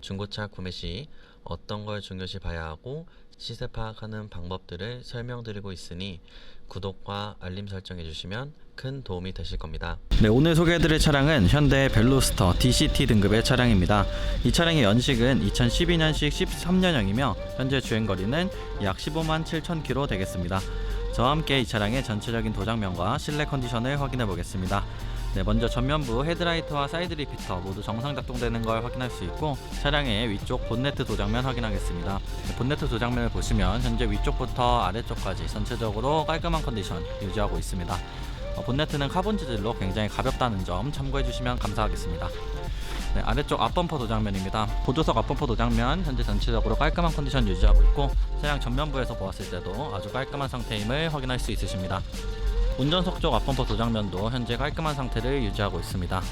중고차 구매 시 어떤 걸 중요시 봐야 하고 시세 파악하는 방법들을 설명드리고 있으니 구독과 알림 설정해 주시면 큰 도움이 되실 겁니다. 네, 오늘 소개해드릴 차량은 현대 벨로스터 DCT 등급의 차량입니다. 이 차량의 연식은 2012년식 13년형이며 현재 주행거리는 약 15만 7천 킬로 되겠습니다. 저와 함께 이 차량의 전체적인 도장면과 실내 컨디션을 확인해 보겠습니다. 네, 먼저 전면부 헤드라이트와 사이드 리피터 모두 정상 작동되는 걸 확인할 수 있고 차량의 위쪽 본네트 도장면 확인하겠습니다. 네, 본네트 도장면을 보시면 현재 위쪽부터 아래쪽까지 전체적으로 깔끔한 컨디션 유지하고 있습니다. 어, 본네트는 카본 재질로 굉장히 가볍다는 점 참고해 주시면 감사하겠습니다. 네, 아래쪽 앞범퍼 도장면입니다. 보조석 앞범퍼 도장면 현재 전체적으로 깔끔한 컨디션 유지하고 있고 차량 전면부에서 보았을 때도 아주 깔끔한 상태임을 확인할 수 있으십니다. 운전석 쪽 앞범퍼 도장면도 현재 깔끔한 상태를 유지하고 있습니다.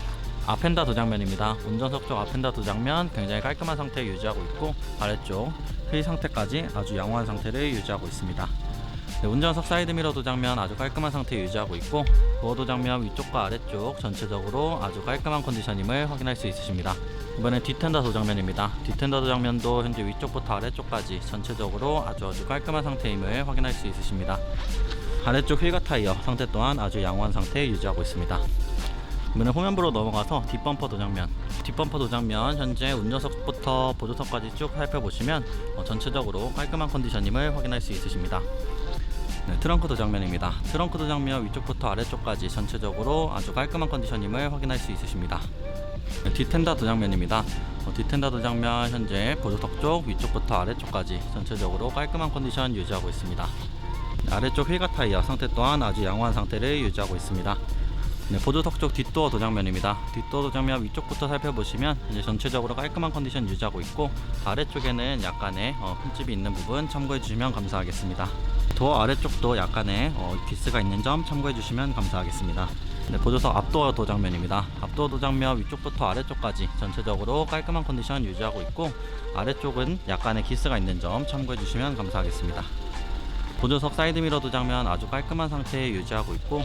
앞펜다 도장면입니다. 운전석 쪽 앞펜다 도장면 굉장히 깔끔한 상태 유지하고 있고 아래쪽 휠 상태까지 아주 양호한 상태를 유지하고 있습니다. 네, 운전석 사이드미러 도장면 아주 깔끔한 상태 유지하고 있고 도어 도장면 위쪽과 아래쪽 전체적으로 아주 깔끔한 컨디션임을 확인할 수 있으십니다. 이번엔 뒷텐더 도장면입니다. 뒷텐더 도장면도 현재 위쪽부터 아래쪽까지 전체적으로 아주 아주 깔끔한 상태임을 확인할 수 있으십니다. 아래쪽 휠과 타이어 상태 또한 아주 양호한 상태 유지하고 있습니다. 이번에 후면부로 넘어가서 뒷범퍼 도장면 뒷범퍼 도장면 현재 운전석부터 보조석까지 쭉 살펴보시면 어, 전체적으로 깔끔한 컨디션임을 확인할 수 있으십니다. 네, 트렁크 도장면입니다. 트렁크 도장면 위쪽부터 아래쪽까지 전체적으로 아주 깔끔한 컨디션임을 확인할 수 있으십니다. 네, 뒷텐다 도장면입니다. 어, 뒷텐다 도장면 현재 보조석 쪽 위쪽부터 아래쪽까지 전체적으로 깔끔한 컨디션 유지하고 있습니다. 네, 아래쪽 휠과 타이어 상태 또한 아주 양호한 상태를 유지하고 있습니다. 네, 보조석 쪽 뒷도어 도장면입니다. 뒷도어 도장면 위쪽부터 살펴보시면 이제 전체적으로 깔끔한 컨디션 유지하고 있고 아래쪽에는 약간의 어, 흠집이 있는 부분 참고해 주시면 감사하겠습니다. 도어 아래쪽도 약간의 어, 기스가 있는 점 참고해 주시면 감사하겠습니다. 네, 보조석 앞도어 도장면입니다. 앞도어 도장면 위쪽부터 아래쪽까지 전체적으로 깔끔한 컨디션 유지하고 있고 아래쪽은 약간의 기스가 있는 점 참고해 주시면 감사하겠습니다. 보조석 사이드미러 도장면 아주 깔끔한 상태에 유지하고 있고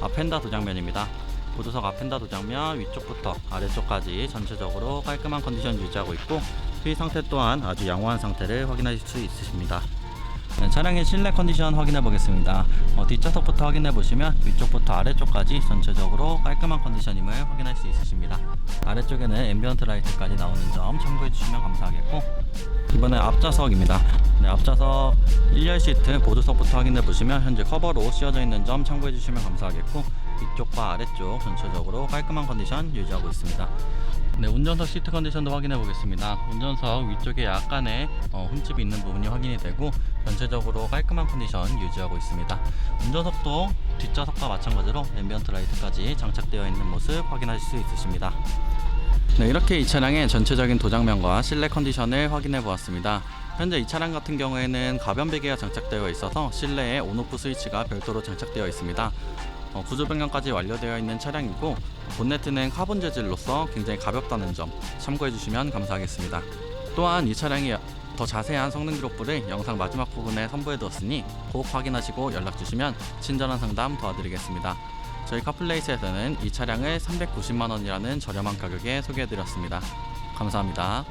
앞펜다 도장면입니다. 보조석 앞펜다 도장면 위쪽부터 아래쪽까지 전체적으로 깔끔한 컨디션 유지하고 있고 휠 상태 또한 아주 양호한 상태를 확인하실 수 있으십니다. 네, 차량의 실내 컨디션 확인해 보겠습니다. 어, 뒷좌석부터 확인해 보시면 위쪽부터 아래쪽까지 전체적으로 깔끔한 컨디션임을 확인할 수 있으십니다. 아래쪽에는 앰비언트 라이트까지 나오는 점 참고해 주시면 감사하겠고 이번에 앞좌석입니다. 네, 앞좌석 1열 시트 보조석부터 확인해 보시면 현재 커버로 씌워져 있는 점 참고해 주시면 감사하겠고 위쪽과 아래쪽 전체적으로 깔끔한 컨디션 유지하고 있습니다. 네, 운전석 시트 컨디션도 확인해 보겠습니다. 운전석 위쪽에 약간의 어, 흠집이 있는 부분이 확인이 되고 전체적으로 깔끔한 컨디션 유지하고 있습니다. 운전석도 뒷좌석과 마찬가지로 앰비언트 라이트까지 장착되어 있는 모습 확인하실 수 있으십니다. 네, 이렇게 이 차량의 전체적인 도장면과 실내 컨디션을 확인해 보았습니다. 현재 이 차량 같은 경우에는 가변 베개가 장착되어 있어서 실내에 온오프 스위치가 별도로 장착되어 있습니다. 어, 구조 변경까지 완료되어 있는 차량이고 본네트는 카본 재질로서 굉장히 가볍다는 점 참고해 주시면 감사하겠습니다. 또한 이 차량이 더 자세한 성능 기록부를 영상 마지막 부분에 선보해 두었으니 꼭 확인하시고 연락 주시면 친절한 상담 도와드리겠습니다. 저희 카플레이스에서는 이 차량을 390만 원이라는 저렴한 가격에 소개해 드렸습니다. 감사합니다.